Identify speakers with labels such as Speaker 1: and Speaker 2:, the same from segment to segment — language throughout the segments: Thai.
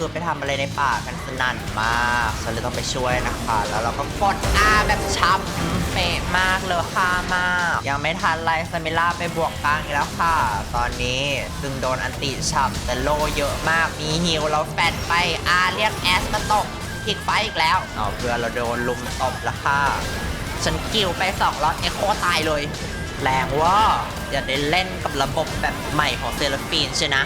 Speaker 1: คือไปทำอะไรในป่ากันสนั่นมากฉันเลยต้องไปช่วยนะคะ แล้วเราก็กดอาแบบช้ำเป๊ะมากเลยค่ะมาก ยังไม่ทันไลซามิล่าไปบวกกลางอีกแล้วค่ะ ตอนนี้ซึ่งโดนอันติฉับแต่โลเยอะมาก มีฮิวเราแฟดไปอาเรียกแอสมาตกพลิกไฟอีกแล้วเอาเพื่อเราโดนลุมตบแล้วค่ะ ฉันกิวไปสองล็อตเอโคตายเลยแรงว่าอย่าได้เล่นกับระบบแบบใหม่ของเซลฟีนใช่นะ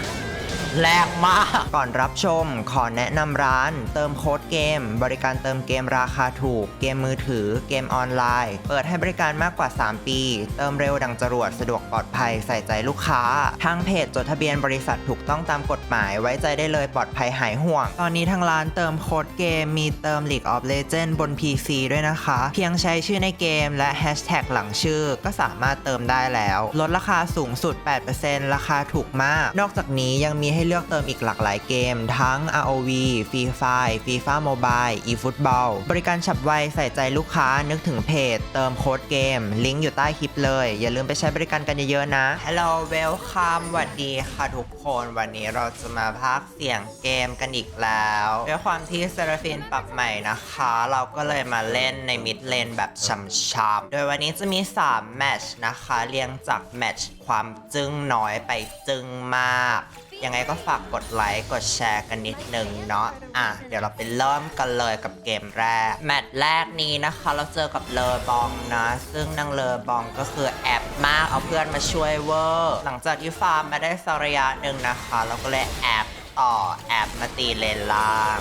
Speaker 1: แรงมาก ก่อนรับชม ขอแนะนำร้าน เติมโค้ดเกม บริการเติมเกมราคาถูก เกมมือถือ เกมออนไลน์ เปิดให้บริการมากกว่า 3 ปี เติมเร็วดังจรวดสะดวกปลอดภัยใส่ใจลูกค้า ทางเพจจดทะเบียนบริษัทถูกต้องตามกฎหมายไว้ใจได้เลยปลอดภัยหายห่วง ตอนนี้ทางร้านเติมโค้ดเกมมีเติม League of Legends บน PC ด้วยนะคะ เพียงใช้ชื่อในเกมและแฮชแท็กหลังชื่อก็สามารถเติมได้แล้ว ลดราคาสูงสุด 8%ราคาถูกมาก นอกจากนี้ยังมีใให้เลือกเติมอีกหลากหลายเกม ทั้ง ROV Free Fire FIFA Mobile eFootball บริการฉับไวใส่ใจลูกค้านึกถึงเพจ เติมโค้ดเกม ลิงก์อยู่ใต้คลิปเลย อย่าลืมไปใช้บริการกันเยอะๆนะ Hello Welcome สวัสดีค่ะทุกคนวันนี้เราจะมาพากเสียงเกมกันอีกแล้วด้วยความที่เซราฟินปรับใหม่นะคะ เราก็เลยมาเล่นในมิดเลนแบบช่ำๆโดยวันนี้จะมี 3 แมตชนะคะ เรียงจากแมตชความจึ้งน้อยไปจึ้งมาก ยังไงก็ฝากกดไลค์กดแชร์กันนิดนึงเนาะอะเดี๋ยวเราไปเริ่มกันเลยกับเกมแรก แมตช์แรกนี้นะคะ เราเจอกับเลอบองนะซึ่งนางเลอบองก็คือแอบมากเอาเพื่อนมาช่วยเวอร์ หลังจากที่ฟาร์มมาได้สักระยะหนึ่งนะคะ เราก็เลยแอบต่อแอบมาตีเลนล่าง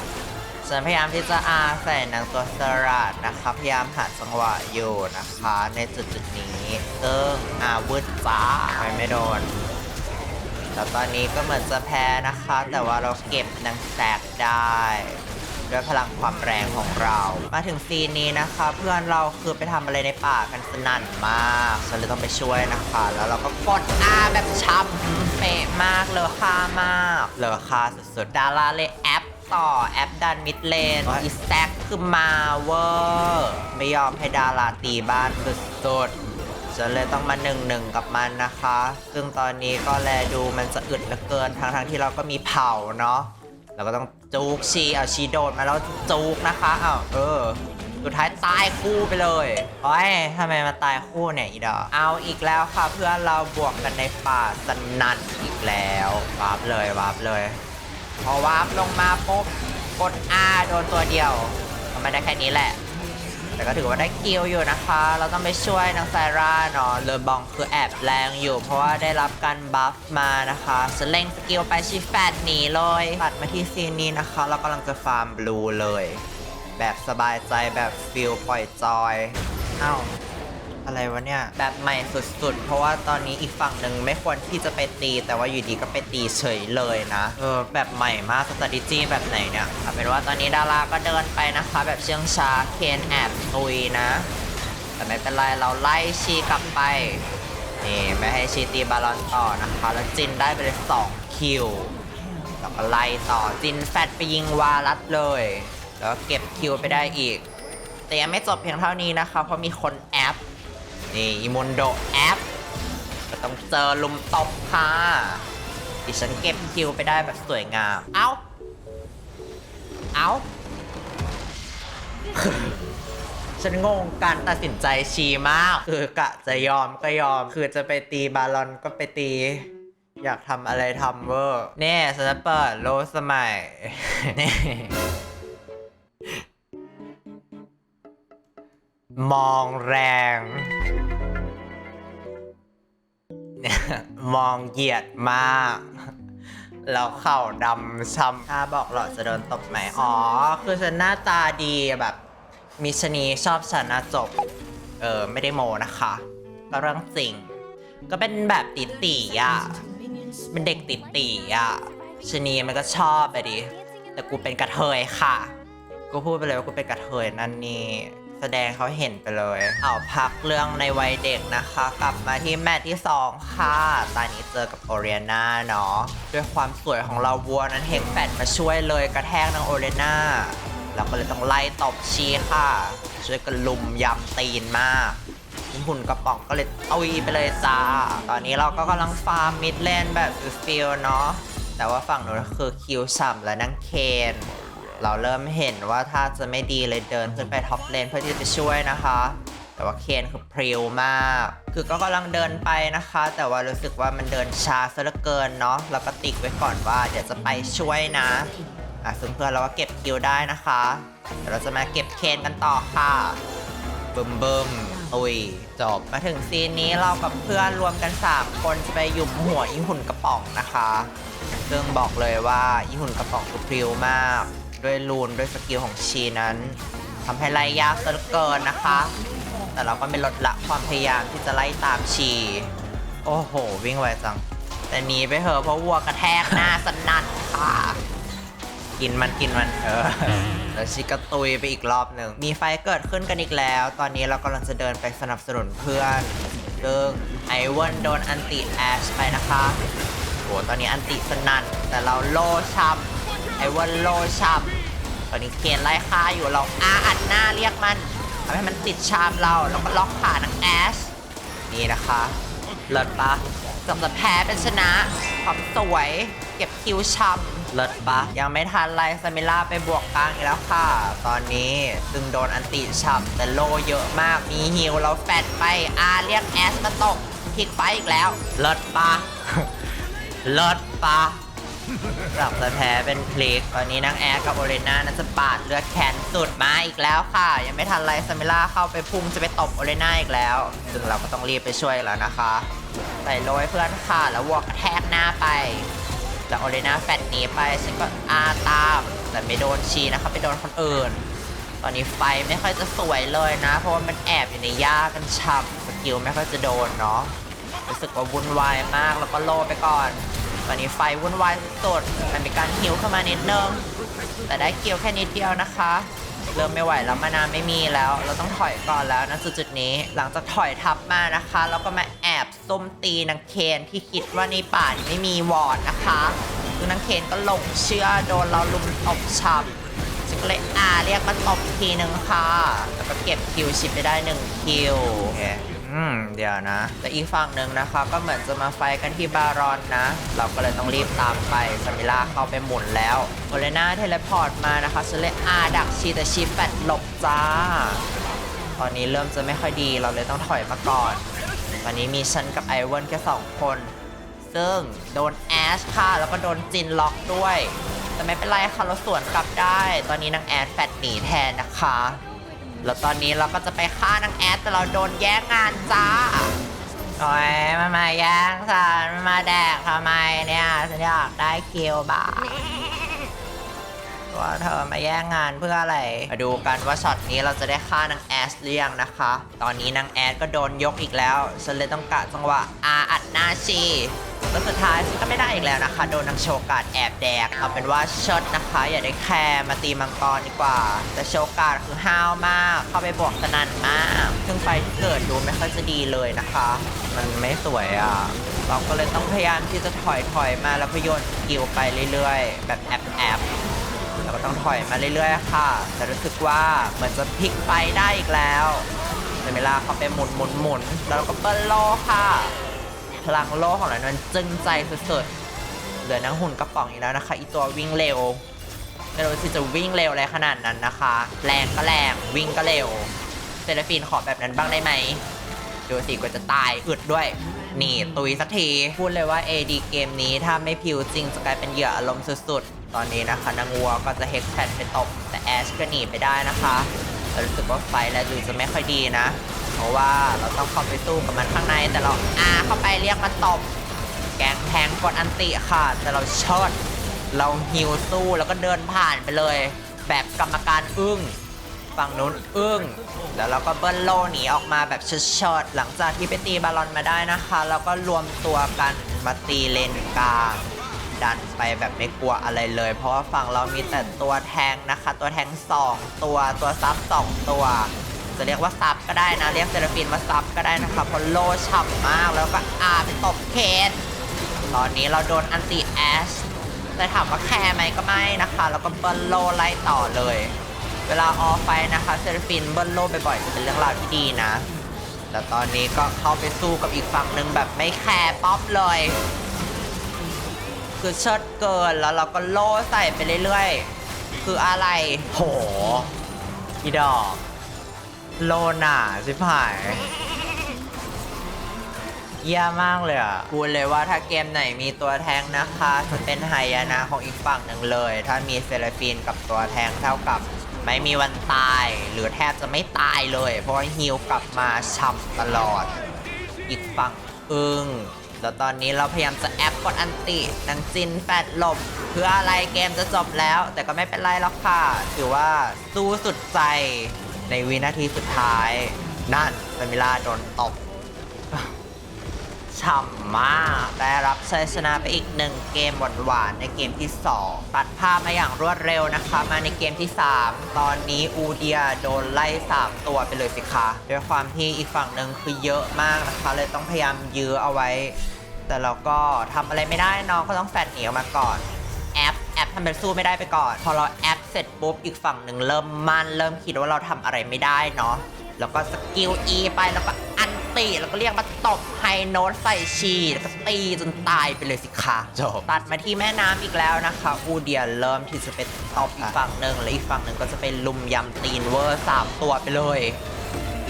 Speaker 1: ฉันพยายามที่จะอาใส่นางตัวสลัดนะคะ พยายามหาจังหวะอยู่นะคะ ในจุดจุดนี้ซึ่งอาวุธจ้าไม่ไม่โดน แล้วตอนนี้ก็เหมือนจะแพ้นะคะ แต่ว่าเราเก็บนางแซกได้ด้วยพลังความแรงของเรา มาถึงซีนนี้นะคะ เพื่อนเราคือไปทำอะไรในป่ากันสนั่นมากฉันเลยต้องไปช่วยนะคะ แล้วเราก็กดอาแบบช้ำเป๊ะมากเลยค่ามากเลยค่าสุดๆดาราเลยแอปต่อแอปดันมิดเลนอีแซกคือมาเวอร์ไม่ยอมให้ดาราตีบ้านสุดๆ ฉันเลยต้องมาหนึ่งหนึ่งกับมันนะคะ ซึ่งตอนนี้ก็แลดูมันจะอึดเหลือเกินทั้งทั้งๆที่เราก็มีเผาเนาะเราก็ต้องจูกชีเอาชีโดดมาแล้วจูกนะคะอ้าวเออสุดท้ายตายคู่ไปเลยโอ้ยทำไมมาตายคู่เนี่ยอีดอเอาอีกแล้วค่ะเพื่อนเราบวกกันในป่าสนั่นอีกแล้ววาร์ปเลยวาร์ปเลย พอวาร์ปลงมาปุ๊บกด R โดนตัวเดียวทำไมได้แค่นี้แหละ แต่ก็ถือว่าได้คิวอยู่นะคะ เราต้องไปช่วยนางไซร่าเนาะเลอบองคือแอบแรงอยู่ เพราะว่าได้รับการบัฟมานะคะสเล่งสกิลไปชีแฟดหนีเลยตัดมาที่ซีนนี้นะคะ เรากำลังจะฟาร์มบลูเลย แบบสบายใจแบบฟิลปล่อยจอย เอ้า อะไรวะเนี่ย แบบใหม่สุดๆ เพราะว่าตอนนี้อีกฝั่งหนึ่งไม่ควรที่จะไปตี แต่ว่าอยู่ดีก็ไปตีเฉยเลยนะเออแบบใหม่มากสต r a t e g แบบไหนเนี่ยเอาเป็นว่าตอนนี้ดาราก็เดินไปนะคะ แบบเชื่องช้าเคนแอบตุยนะ แต่ไม่เป็นไรเราไล่ชีกลับไปนี่ไม่ให้ชีตีบาลอนต่อนะคะ แล้วจินได้ไปเลย2คิวแล้วก็ไล่ต่อจินแฟดไปยิงวารัดเลย แล้วเก็บคิวไปได้อีก แต่ยังไม่จบเพียงเท่านี้นะคะ เพราะมีคนแอป นี่อิมุนโดแอปก็ต้องเจอลุมตบค่ะดิฉันเก็บคิวไปได้แบบสวยงาม เอ้า เอ้า ฉันงงการตัดสินใจชีมาก คือกะจะยอมก็ยอม คือจะไปตีบาลอนก็ไปตี อยากทำอะไรทำเวอร์เน่ฉันจะเปิดโลสมัยนี่ มองแรง มองเหยียดมาก แล้วเข่าดำช้ำถ้าบอกหรอจะโดนตบไหมอ๋อ คือฉันหน้าตาดีแบบมิชนีชอบฉันนะจบ เออ ไม่ได้โมนะคะ ก็เรื่องจริง ก็เป็นแบบติตีอะ เป็นเด็กติตีอะชนีมันก็ชอบไปดิ แต่กูเป็นกระเทยค่ะ กูพูดไปเลยว่ากูเป็นกระเทยนั่นนี่ แสดงเขาเห็นไปเลย เอาพักเรื่องในวัยเด็กนะคะ กลับมาที่แมตช์ที่ 2 ค่ะ ตอนนี้เจอกับโอเรียนาเนาะ ด้วยความสวยของเราวัวนั้นเฮกแฟดมาช่วยเลยกระแทกนางโอเรียนาเราก็เลยต้องไล่ตบชีค่ะ ช่วยกันลุมยำตีนมากหุ่นกระป๋องก็เลยเอาอีไปเลยจ้า ตอนนี้เราก็กำลังฟาร์มมิดเลนแบบฟิลเนาะ แต่ว่าฝั่งนู้นคือคิวฉ่ำและนังเคน เราเริ่มเห็นว่าถ้าจะไม่ดีเลยเดินขึ้นไปท็อปเลนเพื่อที่จะช่วยนะคะ แต่ว่าเคนคือพริวมาก คือก็กำลังเดินไปนะคะ แต่ว่ารู้สึกว่ามันเดินช้าซะเหลือเกินเนาะเราก็ติ๊กไว้ก่อนว่าเดี๋ยวจะไปช่วยนะอะซึ่งเพื่อนเราก็เก็บคิวได้นะคะเดี๋ยวเราจะมาเก็บเคนกันต่อค่ะบึมบึมอุยจบมาถึงซีนนี้เรากับเพื่อนรวมกัน 3 คนจะไปหยุมหัวอีหุ่นกระป๋องนะคะ ซึ่งบอกเลยว่าอีหุ่นกระป๋องคือพริวมาก ด้วยรูนด้วยสกิลของชีนั้นทำให้ไล่ยากซะเหลือเกินนะคะ แต่เราก็ไม่ลดละความพยายามที่จะไล่ตามชี โอ้โห วิ่งไวจัง แต่หนีไปเถอะเพราะวัวกระแทกหน้าสนั่นค่ะกินมันกินมันเออแล้วชิกระตุยไปอีกรอบหนึ่งมีไฟเกิดขึ้นกันอีกแล้ว ตอนนี้เรากำลังจะเดินไปสนับสนุนเพื่อนซึ่งไอเวนโดนอันติแอชไปนะคะโหตอนนี้อันติสนั่นแต่เราโลชัม ไอเวนโลชัมตอนนี้เคนไล่ฆ่าอยู่เราอาอัดหน้าเรียกมันทำให้มันติดชามเราแล้วก็ล็อกขานังแอชนี่นะคะเลิศปะเกือบจะแพ้เป็นชนะความสวยเก็บคิวช่ำเลิศปะยังไม่ทันไล่ซามิล่าไปบวกกลางอีกแล้วค่ะ ตอนนี้ซึงโดนอันติช่ำแต่โลเยอะมาก มีฮิวเราแฟดไปอาเรียกแอสมาตกพลิกไปอีกแล้ว เลิศปะเลิศปะ กลับจะแพ้เป็นพลิกตอนนี้นางแอร์กับโอเลน่าน่าจะปาดเลือดแขนสุดมาอีกแล้วค่ะ ยังไม่ทันไรซามิล่าเข้าไปพุ่งจะไปตบโอเลน่าอีกแล้ว ซึ่งเราก็ต้องรีบไปช่วยแล้วนะคะใส่โรยเพื่อนค่ะ แล้ววอกแทกหน้าไปแล้วโอเลน่าแฟดหนีไปฉันก็อาตาม แต่ไม่โดนชีนะคะไปโดนคนอื่น ตอนนี้ไฟไม่ค่อยจะสวยเลยนะ เพราะว่ามันแอบอยู่ในหญ้ากันฉ่ำสกิลไม่ค่อยจะโดนเนาะรู้สึกว่าวุ่นวายมากแล้วก็โลไปก่อน ตอนนี้ไฟวุ่นวายสุดๆแต่มีการฮิวเข้ามานิดนึงแต่ได้คิวแค่นิดเดียวนะคะ เริ่มไม่ไหวแล้วมานานไม่มีแล้ว เราต้องถอยก่อนแล้วนะจุดๆนี้ หลังจากถอยทับมานะคะเราก็มาแอบส้มตีนางเคนที่คิดว่าในป่านี้ไม่มีวอร์ดนะคะคือนางเคนก็หลงเชื่อโดนเราลุมตบฉับฉันก็เลยอาเรียกมาตบทีหนึ่งค่ะ แล้วก็เก็บคิวชิปไปได้หนึ่งคิวโอืมเดี๋ยวนะ แต่อีกฝั่งหนึ่งนะคะก็เหมือนจะมาไฟกันที่บารอนนะ เราก็เลยต้องรีบตามไปซามิล่าเข้าไปหมุนแล้วโอเลน่าเทเลพอร์ตมานะคะฉันเลยอาดักชีแต่ชีแฟดหลบจ้า ตอนนี้เริ่มจะไม่ค่อยดีเราเลยต้องถอยมาก่อน ตอนนี้มีฉันกับไอเวนแค่สองคน ซึ่งโดนแอชค่ะแล้วก็โดนจินล็อกด้วย แต่ไม่เป็นไรค่ะเราสวนกลับได้ ตอนนี้นางแอดแฟดหนีแทนนะคะ แล้วตอนนี้เราก็จะไปฆ่านางแอดแต่เราโดนแย่งงานจ้าโอ้ยมามาแย่งฉันมาแดกทำไมเนี่ยฉันอยากได้คิวบาว่าเธอมาแย่งงานเพื่ออะไร มาดูกันว่าช็อตนี้เราจะได้ฆ่านางแอสหรือยังนะคะ ตอนนี้นางแอดก็โดนยกอีกแล้ว ฉันเลยต้องกะจังหวะอาอัดหน้าชี แล้วสุดท้ายฉันก็ไม่ได้อีกแล้วนะคะ โดนนางโชกาดแอบแดก เอาเป็นว่าเชิดนะคะ อย่าได้แคร์มาตีมังกรดีกว่า แต่โชกาดคือห้าวมาก เข้าไปบวกสนั่นมาก ซึ่งไฟที่เกิดดูไม่ค่อยจะดีเลยนะคะ มันไม่สวยอะ เราก็เลยต้องพยายามที่จะถอยถอยๆมาแล้วพยนสกิลไปเรื่อยๆ แบบแอบแอบเราก็ต้องถอยมาเรื่อยๆ ค่ะ แต่รู้สึกว่าเหมือนจะพลิกไปได้อีกแล้วแต่เวลาเขาไปหมุนหมุนหมุนแล้วเราก็เปิ้ลโลค่ะ ลังโลของเรานั้นจึงใจสุดๆเหลือนังหุ่นกระป๋องอีกแล้วนะคะ อีตัววิ่งเร็วไม่รู้สิจะวิ่งเร็วอะไรขนาดนั้นนะคะ แรงก็แรงวิ่งก็เร็วเซเลฟินขอแบบนั้นบ้างได้ไหมดูสิกว่าจะตายอึดด้วยนี่ตุยสักที พูดเลยว่า AD เกมนี้ถ้าไม่พิวจริงจะกลายเป็นเหยื่ออารมณ์สุดๆ ตอนนี้นะคะนางวัวก็จะเฮกแพดไปตบแต่แอชก็หนีไปได้นะคะ แต่รู้สึกว่าไฟและดูจะไม่ค่อยดีนะ เพราะว่าเราต้องเข้าไปสู้กับมันข้างในแต่เราอาเข้าไปเรียกมันตบ แกงแทงกดอันติค่ะ แต่เราชดเราฮิวสู้แล้วก็เดินผ่านไปเลย แบบกรรมการอึ้งฝั่งนู้นอึ้งแล้วเราก็เบิ้ลโลหนีออกมาแบบชดๆหลังจากที่ไปตีบาลอนมาได้นะคะแล้วก็รวมตัวกันมาตีเลนกลาง ดันไปแบบไม่กลัวอะไรเลย เพราะว่าฝั่งเรามีแต่ตัวแทงนะคะ ตัวแทง2ตัวตัวซับ2ตัว จะเรียกว่าซับก็ได้นะ เรียกเซราฟินว่าซับก็ได้นะคะเพราะโลฉ่ำมากแล้วก็อาไปตบเคนตอนนี้เราโดนอันติแอชแต่ถามว่าแคร์ไหมก็ไม่นะคะ แล้วก็เบิ้ลโลไล่ต่อเลย เวลาออฟไฟนะคะเซราฟินเบิ้ลโลบ่อยๆจะเป็นเรื่องราวที่ดีนะแต่ตอนนี้ก็เข้าไปสู้กับอีกฝั่งหนึ่งแบบไม่แคร์ป๊อปเลย คือเชิดเกินแล้วเราก็โล่ใส่ไปเรื่อยๆ คืออะไร โห อีดอก โลหนาสิผายเยี่ยมากเลยอะพูดเลยว่าถ้าเกมไหนมีตัวแทงนะคะจะเป็นไฮยานะของอีกฝั่งหนึ่งเลย ถ้ามีเซเลฟินกับตัวแทงเท่ากับ ไม่มีวันตาย หรือแทบจะไม่ตายเลย เพราะฮิวกลับมาช่ำตลอด อีกฝั่งอึ้ง แล้วตอนนี้เราพยายามจะแอปกดอันตินังจินแฟดหลบเพื่ออะไรเกมจะจบแล้ว แต่ก็ไม่เป็นไรหรอกค่ะถือว่าสู้สุดใจในวินาทีสุดท้าย นั่นสมิลาโดนตบ ฉ่ำมากได้รับชัยชนะไปอีกหนึ่งเกมหวานๆในเกมที่ 2 ตัดภาพมาอย่างรวดเร็วนะคะ มาในเกมที่ 3 ตอนนี้อูเดียโดนไล่ 3 ตัวไปเลยสิคะด้วยความที่อีกฝั่งหนึ่งคือเยอะมากนะคะ เลยต้องพยายามยื้อเอาไว้ แต่เราก็ทำอะไรไม่ได้น้องก็ต้องแฟดหนีออกมาก่อนแอปแอปทำเป็นสู้ไม่ได้ไปก่อน พอเราแอปเสร็จปุ๊บอีกฝั่งหนึ่งเริ่มมันเริ่มคิดว่าเราทำอะไรไม่ได้เนาะแล้วก็สกิล E ไปแล้วก็ ตีแล้วก็เรียกมาตบไฮโน้ตใส่ชีแล้วก็ตีจนตายไปเลยสิคะจบตัดมาที่แม่น้ำอีกแล้วนะคะ อูเดียเริ่มที่จะไปตบอีกฝั่งหนึ่งและอีกฝั่งหนึ่งก็จะไปลุมยำตีนเวอร์สามตัวไปเลย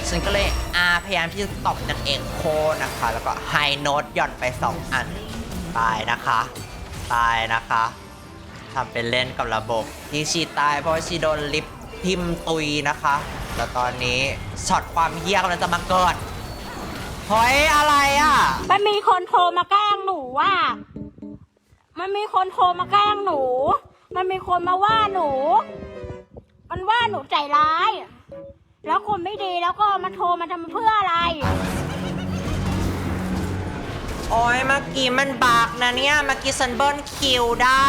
Speaker 1: ฉันก็เลยอาพยายามที่จะตบนางเอกโคนะคะ แล้วก็ไฮโน้ตหย่อนไป 2 อัน ตายนะคะ ตายนะคะทำเป็นเล่นกับระบบที่ชีตายเพราะว่าชีโดนลิฟต์พิมพ์ตุยนะคะ แล้วตอนนี้ช็อตความเฮี้ยกำลังจะมาเกิด เฮ้ยอะไรอะ
Speaker 2: มันมีคนโทรมาแกล้งหนูว่า มันมีคนโทรมาแกล้งหนู มันมีคนมาว่าหนู มันว่าหนูใจร้าย แล้วคนไม่ดีแล้วก็มาโทรมาทำเพื่ออะไร
Speaker 1: โอ้ยเมื่อกี้มันบักนะเนี่ย เมื่อกี้ฉันเบิ้ลคิวได้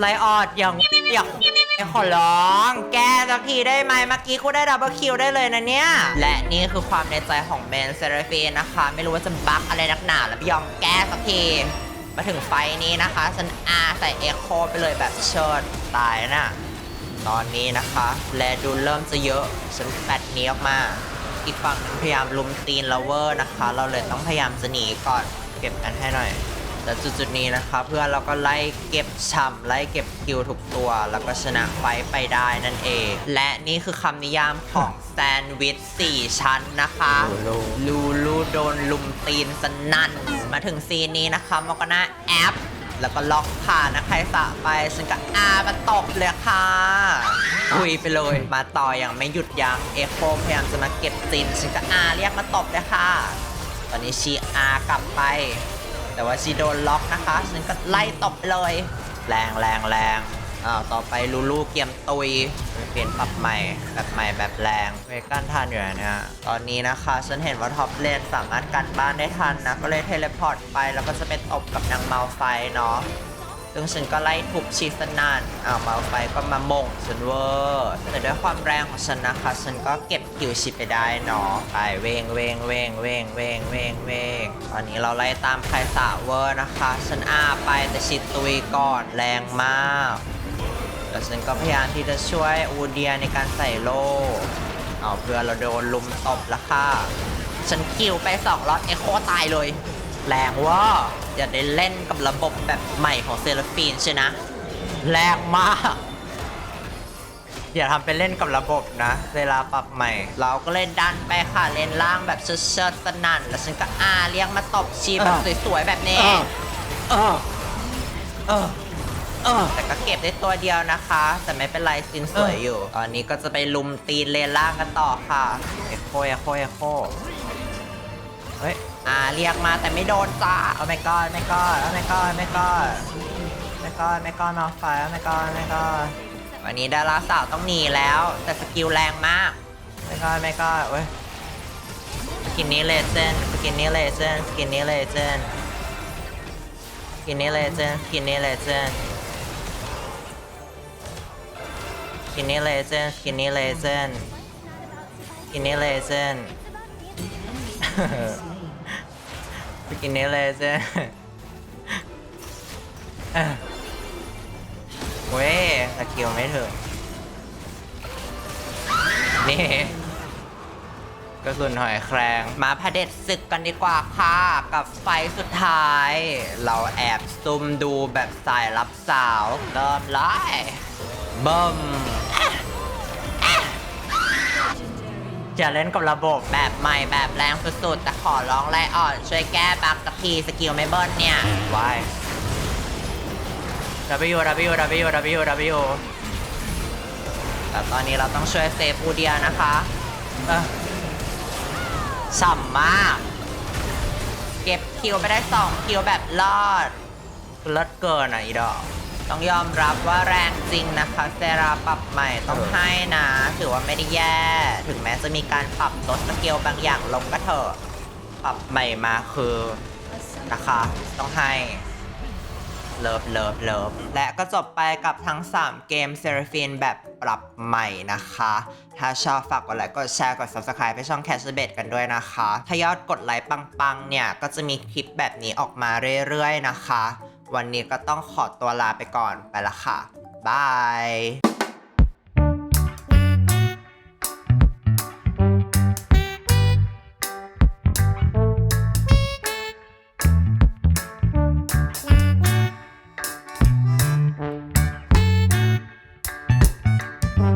Speaker 1: ไลออดอย่างอย่างขอร้อง แกสักทีได้ไหมเมื่อกี้กูได้ดับเบิลคิวได้เลยนะเนี่ย และนี่คือความในใจของเมนเซราฟีนนะคะ ไม่รู้ว่าจะบั๊กอะไรนักหนาแล้วไม่ยอมแก้สักที มาถึงไฟนี้นะคะฉันอาใส่เอ็กโคไปเลยแบบเชิดตายน่ะตอนนี้นะคะ แลดูเริ่มจะเยอะฉันแปดนี้ออกมาอีกฝั่งหนึงพยายามลุมตีนลาเวอร์นะคะ เราเลยต้องพยายามจะหนีก่อนเก็บกันให้หน่อย แต่จุดๆนี้นะคะเพื่อนเราก็ไล่เก็บช่ำไล่เก็บคิวทุกตัว แล้วก็ชนะไฟไปได้นั่นเอง และนี่คือคำนิยามของแซนด์วิช4ชั้นนะคะลูลูโดนลุมตีนสนั่น มาถึงซีนนี้นะคะมันก็น่าแอปแล้วก็ล็อกผ่านนะใครสะไปฉันก็อามาตบเลยค่ะคุยไปเลยมาต่ออย่างไม่หยุดยัง้งเอโคพยายามจะมาเก็บซินฉันก็อาเรียกมาตบเลยค่ะ ตอนนี้ชีอากลับไป แต่ว่าชีโดนล็อกนะคะฉันก็ไล่ตบเลย แรงแรงแรงอ้าวต่อไปลูลูเกียมตุยเปลี่ยนปรับใหม่แบบใหม่แบบแรงเวกันทันอยู่นะเนี่ยตอนนี้นะคะ ฉันเห็นว่าท็อปเลนสามารถกันบ้านได้ทันนะ ก็เลยเทเลพอร์ตไปแล้วก็จะไปตบกับนางเมาไฟเนาะ ซึ่งฉันก็ไล่ทุบชีสนานอ้าวมาไฟก็มามงฉันเวอร์แต่ด้วยความแรงของฉันนะคะ ฉันก็เก็บคิวชิปไปได้เนาะไปเวงเวงเวงเวงเวงเวงเวงตอนนี้เราไล่ตามไคสาเวอร์นะคะ ฉันอาไปแต่ชิดตุยก่อนแรงมากแล้วฉันก็พยายามที่จะช่วยอูเดียในการใส่โล่เอาเพื่อเราโดนลุมตบละค่ะ ฉันคิวไปสองล็อตเอโคตายเลย แรงเว่า อย่าได้เล่นกับระบบแบบใหม่ของเซราฟีนใช่นะแรงมาก อย่าทำเป็นเล่นกับระบบนะ เวลาปรับใหม่ เราก็เลยดันไปค่ะเลนล่างแบบเชิดๆสนั่น แล้วฉันก็อาเรียกมาตบชีแบบสวยๆแบบนี้เออเออเออแต่ก็เก็บได้ตัวเดียวนะคะ แต่ไม่เป็นไรซินสวยอยู่ ตอนนี้ก็จะไปลุมตีนเลนล่างกันต่อค่ะ เอโคเอโคเอโคเฮ้ย อ่าเรียกมาแต่ไม่โดนจ้าโอ้ไม่กอดไม่กอดโอ้ไม่กอดไม่กอดไม่กอดไม่กอดมาไฟโอ้ไม่กอดไม่กอดวันนี้ดาราสาวต้องหนีแล้ว แต่สกิลแรงมากไม่กอดไม่กอดเว้ยสกินนี้เลเซนสกินนี้เลเซนสกินนี้เลเซนสกินนี้เลเซนสกินนี้เลเซนสกินนี้เลเซนสกินนี้เลเซนสกินนี้เลเซน กินเนี้เลยเจ้เอ้อเว้ยสกิลไม่ถึงนี่กระสุนหอยแครงมาพเด็ดศึกกันดีกว่าค่ะ กับไฟสุดท้าย เราแอบซุ่มดูแบบสายรับสาวเริ่มเลยเบิ่ม จะเล่นกับระบบแบบใหม่แบบแรงสุดๆแต่ขอร้องไล่อ่อน ช่วยแก้บั๊กสักทีสกิลไม่เบิ้ลเนี่ยว้าย W W W W W แต่ตอนนี้เราต้องช่วยเซฟอูเดียนะคะเอ้อฉ่ำมาก เก็บคิวไปได้2คิวแบบรอดเลิศเกินอะอีดอก ต้องยอมรับว่าแรงจริงนะคะเซราปรับใหม่ต้องให้นะ ถือว่าไม่ได้แย่ ถึงแม้จะมีการปรับลดสเกลบางอย่างลงก็เถอะ ปรับใหม่มาคือนะคะ ต้องให้เลิฟเลิฟเลิฟและก็จบไปกับทั้ง 3 เกมเซราฟินแบบปรับใหม่นะคะ ถ้าชอบฝากกดไลค์กดแชร์กด Subscribe ให้ช่อง Cash b e t กันด้วยนะคะ ถ้ายอดกดไลค์ปังๆ เนี่ย ก็จะมีคลิปแบบนี้ออกมาเรื่อยๆ นะคะ วันนี้ก็ต้องขอตัวลาไปก่อนไปละค่ะบาย